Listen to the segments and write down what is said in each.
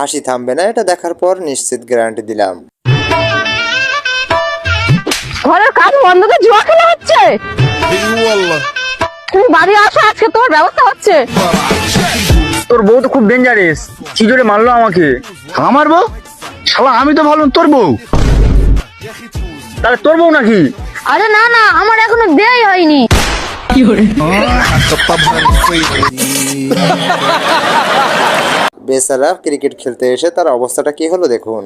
হাসি থামবে না এটা দেখার পর নিশ্চিত গ্যারান্টি দিলাম। ঘরের কাজ বন্ধ করে জুয়া খেলা হচ্ছে। তুমি বাড়ি আসো আজকে তোমার ব্যবস্থা হচ্ছে। তোর বউ তো খুব ডেঞ্জারিস কি জোরে মারলো আমাকে? আমার বউ? শালা আমি তো ভাবলাম তোর বউ। তাহলে তোর বউ নাকি? আরে না না আমার এখনও বিয়েই হয়নি। বেসালা ক্রিকেট খেলতে এসে তার অবস্থাটা কি হলো দেখুন।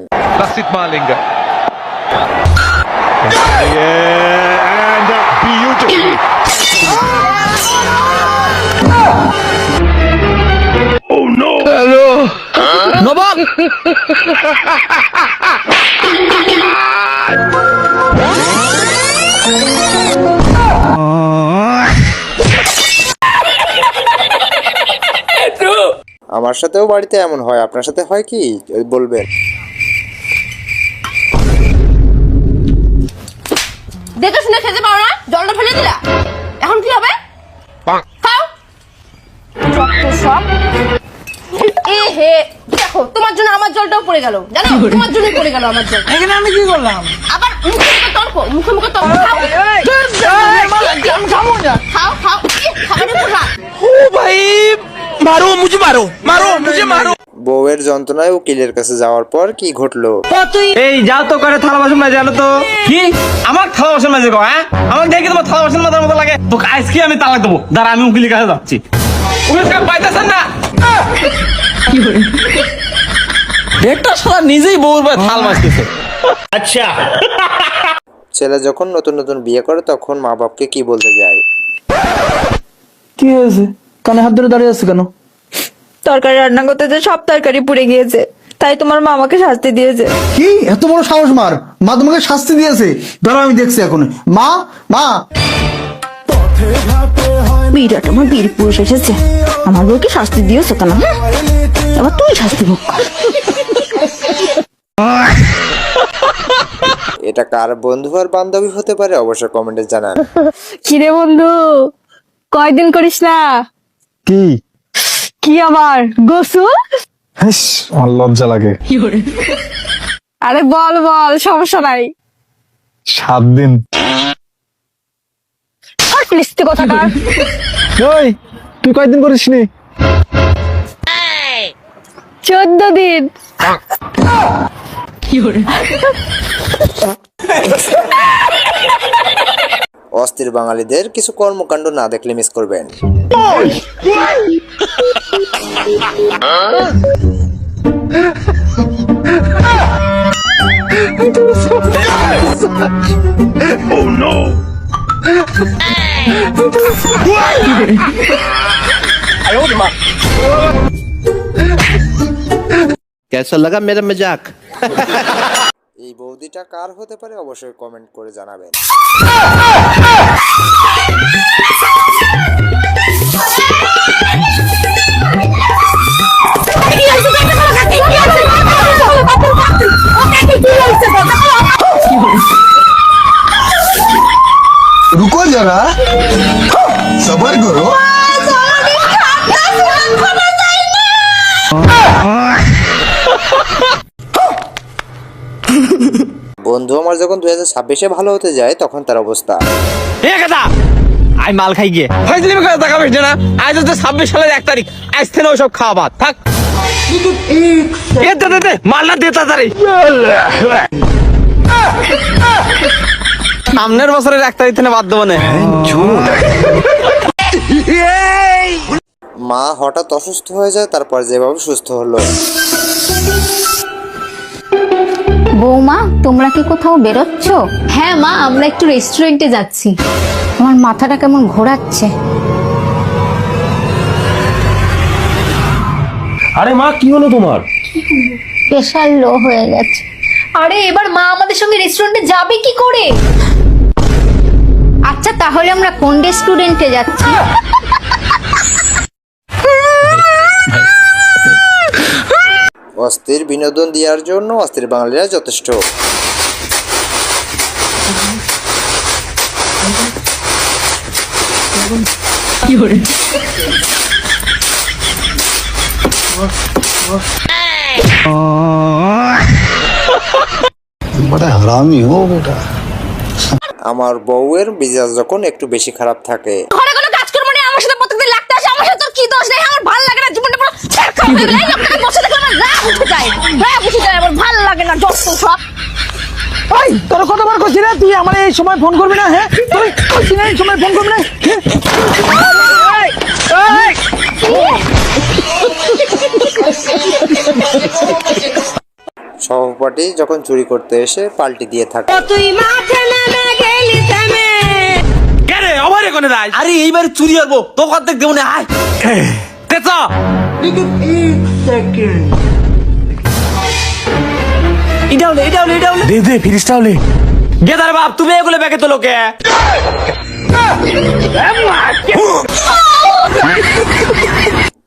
আমার সাথেও বাড়িতে এমন হয় আপনার সাথে হয় কি বলবেন দেখে শুনে খেতে পারো না জলটা ফেলে দিলা এখন কি হবে খাও সব এ হে দেখো তোমার জন্য আমার জলটাও পড়ে গেল জানো তোমার জন্যই পড়ে গেল আমার জল এখানে আমি কি করলাম আবার মুখে মুখে তর্ক মুখে মুখে তর্ক খাও খাও খাও ইয়ে, রাখ। মারো মুঝে মারো মারো মুঝে মারো। বউয়ের যন্ত্রণায় উকিলের কাছে যাওয়ার পর কি ঘটলো? এই যাও তো করে থালা বাসন মাঝে জানো তো। কি? আমার থালা বাসন মাঝে গো হ্যাঁ? আমার দেখি তোমার থালা বাসন মাজার মতো লাগে। তোকে আজকে আমি তালাক দেবো। দাঁড়া আমি উকিলের কাছে যাচ্ছি। উকিল সাহেব পাইতেছেন না? একটা শালা নিজেই বউর পায়ে থাল মারতেছে ছেলে যখন নতুন নতুন বিয়ে করে তখন মা বাপকে কি বলতে যায়? কি হয়েছে? কানে হাত ধরে দাঁড়িয়ে আছে কেন? তরকারি রান্না করতে যে সব তরকারি পুড়ে গিয়েছে তাই তোমার মা আমাকে শাস্তি দিয়েছে। কি? এত বড় সাহস মার। মা তোমাকে শাস্তি দিয়েছে। দাঁড়াও আমি দেখছি এখন। মা মা। বিরাট আমার বীর পুরুষ এসেছে। আমার বউকে শাস্তি দিয়েছে কেন? এবার তুই শাস্তি ভোগ কর। এটা কার বন্ধু আর বান্ধবী হতে পারে? অবশ্যই কমেন্টে জানান। কিরে বন্ধু কয়দিন করিস না? কি? কি আমার গোসু? হেস, আমার লজ্জা লাগে। আরে বল বল সমস্যা নাই। সাত দিন। আর ফিলিস্তি কোথাকার ওই তুই কয়দিন করিস নি চোদ্দ দিন। অস্থির বাঙালিদের কিছু কর্মকাণ্ড না দেখলে মিস করবেন कैसा लगा मेरा मजाक এই বৌদিটা কার হতে পারে অবশ্যই কমেন্ট করে জানাবেন। বন্ধু আমার যখন দুই হাজার ছাব্বিশে ভালো হতে যায় তখন তার অবস্থা। আই মাল খাই গিয়ে। ফাইজলিমি করে টাকা বেশি না? আজ হচ্ছে ছাব্বিশ সালের এক তারিখ। আজ থেকে ওসব খাওয়া বাদ। থাক। এ দে দে দে মাল দে তাড়াতাড়ি। সামনের বছরের এক তারিখ থেকে বাদ দেবো না। মা হঠাৎ অসুস্থ হয়ে যায় তারপর যেভাবে সুস্থ হলো। বৌমা তোমরা কি কোথাও বেরোচ্ছ? হ্যাঁ মা আমরা একটু রেস্টুরেন্টে যাচ্ছি। আমার মাথাটা কেমন ঘোরাচ্ছে? আরে মা কি হলো তোমার? প্রেশার লো হয়ে গেছে। আরে এবার মা আমাদের সঙ্গে রেস্টুরেন্টে যাবে কি করে? আচ্ছা তাহলে আমরা কোন রেস্টুরেন্টে যাচ্ছি? অস্থির বিনোদন দেওয়ার জন্য অস্থির বাঙালিরা যথেষ্ট। আমার বউয়ের মেজাজ যখন একটু বেশি খারাপ থাকে। কি দোষ নেই? আমার ভালো লাগে না বসে আমার রাগ উঠে যায় রাগ উঠে যায় আমার ভালো লাগে না যত সব। ওই তোর কতবার না তুই আমার এই সময় ফোন করবি না হ্যাঁ? তুই কইছি না এই সময় ফোন করবি না হ্যাঁ? সহপাঠী যখন চুরি করতে এসে পাল্টি দিয়ে থাকে। তুই মাঠে নেমে গেলি থেমে কে রে? আমারে কোনে যাই আরে এইবার চুরি করব তো অর্ধেক দেবো না আয়। তেছ এটা হলে এটা হলে এটা হলে দে দে ফিরিসটা হলে গেদার বাপ তুমি এগুলো ব্যাগে তো লোকে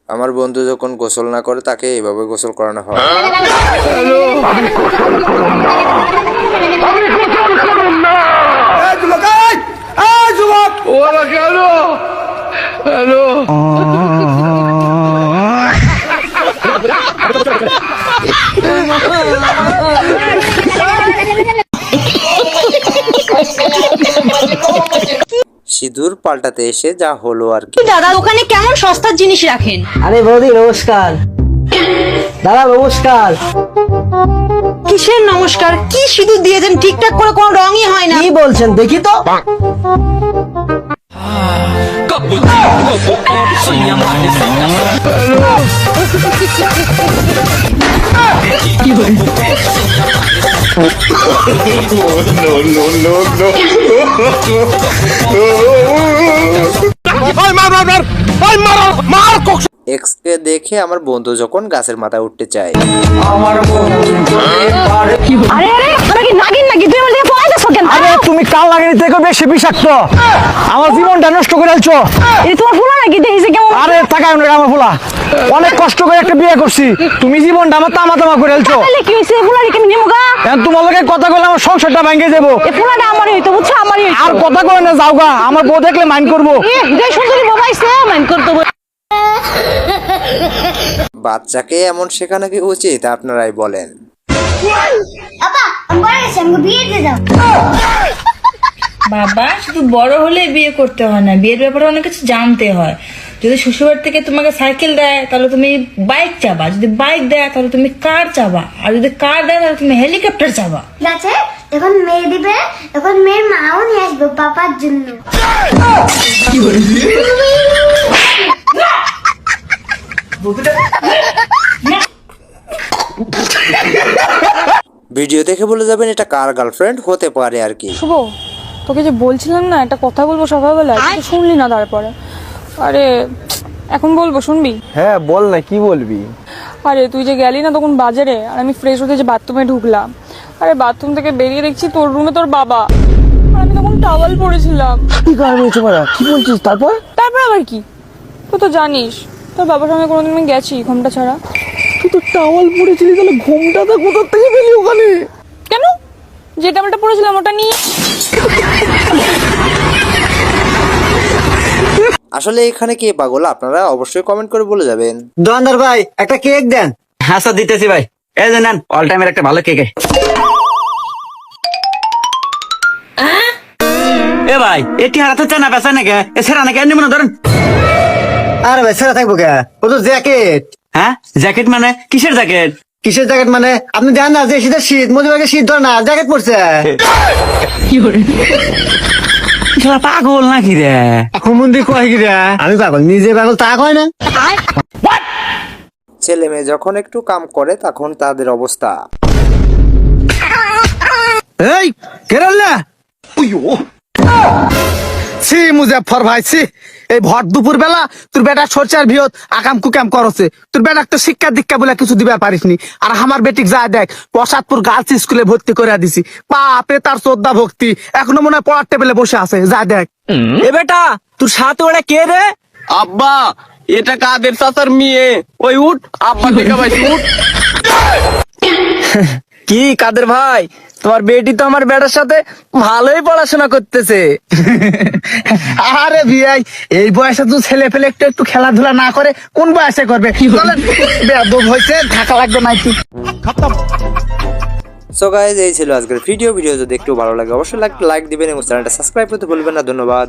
আমার বন্ধু যখন গোসল না করে তাকে এইভাবে গোসল করানো হয়। সিঁদুর পাল্টাতে এসে যা হলো আর কি। দাদা ওখানে কেমন সস্তার জিনিস রাখেন? আরে বৌদি নমস্কার। দাদা নমস্কার। কিসের নমস্কার? কি সিঁদুর দিয়েছেন? ঠিকঠাক করে কোনো রঙই হয় না। কি বলছেন দেখি তো। এক্স কে দেখে আমার বন্ধু যখন গাছের মাথায় উঠতে চায়। আমার বন্ধু আরে আরে তোরা কি নাগিন নাকি তুই আমার দিকে পড়াইতেছ কেন আরে তুমি কাল লাগেনি থেকে বেশি বিষাক্ত। আমার জীবনটা নষ্ট করে আলছো এই তোমার ফুলা নাকি? দেখিছে কেমন? আরে তাকাই আমরা আমার ফুলা। অনেক কষ্ট করে একটা বিয়ে করছি। তুমি জীবনটা আমার তামা তামা করে আলছো তাহলে কি হইছে ফুলা রেখে নিমু গা? এখন তোমার লগে কথা কইলে আমার সংসারটা ভেঙে যাব। এই ফুলাটা আমারই হইতো বুঝছ? আমারই হইতো। আর কথা কই না যাও গা। আমার বউ দেখলে মাইন্ড করব। এ যে সুন্দরী বাবাইছে মান করতে বল। বাচ্চাকে এমন শেখানো কি উচিত? আপনারাই বলেন। বাবা শুধু বড় হলে বিয়ে করতে হয় না। বিয়ের ব্যাপারে অনেক কিছু জানতে হয়। যদি শ্বশুরবাড়ি থেকে তোমাকে সাইকেল দেয় তাহলে তুমি বাইক চাবা। যদি বাইক দেয় তাহলে তুমি কার চাবা? আর যদি কার দেয় তাহলে তুমি হেলিকপ্টার চাবা। ঠিক আছে যখন মেয়ে দিবে তখন মেয়ের মাও নিয়ে আসবে পাপার জন্য। ভিডিও দেখে বলে যাবেন এটা কার গার্লফ্রেন্ড হতে পারে আর কি। শুভ তোকে যে বলছিলাম না একটা কথা বলব সকালবেলা তুই শুনলি না তারপরে। আরে এখন বলব শুনবি? হ্যাঁ বল না কি বলবি? আরে তুই যে গেলি না তখন বাজারে আর আমি ফ্রেশ হতে যে বাথরুমে ঢুকলাম। আরে বাথরুম থেকে বেরিয়ে দেখছি তোর রুমে তোর বাবা। আর আমি তখন টাওয়াল পরেছিলাম। কি কারণ হয়েছে মারা? কি বলছিস তারপর? তারপর আবার কি? তুই তো জানিস তোর বাবার সঙ্গে কোনোদিন আমি গেছি ঘুমটা ছাড়া। তুই তো টাওয়াল পরেছিলি তাহলে ঘুমটাটা কোথা থেকে পেলি ওখানে? কেন? যে টাওয়ালটা পরেছিলাম ওটা নিয়ে। আসলে এখানে কে পাগল? আপনারা অবশ্যই কমেন্ট করে বলে যাবেন। দোকানদার ভাই একটা কেক দেন। হ্যাঁ স্যার দিতেছি ভাই। এই যে নেন অল টাইমের একটা ভালো কেক এ। ভাই এটি হারাতে চায় না পেশা নাকি? এ সেরা নাকি? এমনি মনে ধরেন। আরে ভাই সেরা থাকব কে? ও তো জ্যাকেট। হ্যাঁ? জ্যাকেট মানে? কিসের জ্যাকেট? কিসের জ্যাকেট মানে? আপনি জানেন না যে শীতের শীত মজুবাকে শীত ধরে না জ্যাকেট পরছে। পাগল নাকি রে? হুমন্দি কয় কি রে? আমি পাগল নিজে পাগল তা কয় না? ছেলে মেয়ে যখন একটু কাম করে তখন তাদের অবস্থা। এই কেরাল্লা সি মুজাফর ভাই সি এই ভর দুপুর বেলা তোর বেটা সরচার ভিয়ত আকাম কুকাম করছে। তোর বেটা তো শিক্ষা দীক্ষা বলে কিছু দিবে পারিসনি। আর আমার বেটিক যা দেখ প্রসাদপুর গার্লস স্কুলে ভর্তি করে দিছি। বাপে তার শ্রদ্ধা ভক্তি। এখনও মনে হয় পড়ার টেবিলে বসে আছে যা দেখ। এ বেটা তোর সাথে ওরা কে রে? আব্বা এটা কাদের চাচার মেয়ে? ওই উঠ আব্বা দেখা পাইছি উঠ। কি কাদের ভাই? তোমার বেটি তো আমার বেটার সাথে ভালোই পড়াশোনা করতেছে। আরে বিয়াই এই বয়সে তো ছেলে ফেলে একটু একটু খেলাধুলা না করে কোন বয়সে করবে? হয়েছে থাকা লাগবে না একটু সো গাইজ এই ছিল আজকের ভিডিও ভিডিও যদি একটু ভালো লাগে অবশ্যই লাইক দিবেন এবং চ্যানেলটা সাবস্ক্রাইব করতে ভুলবেন না। ধন্যবাদ।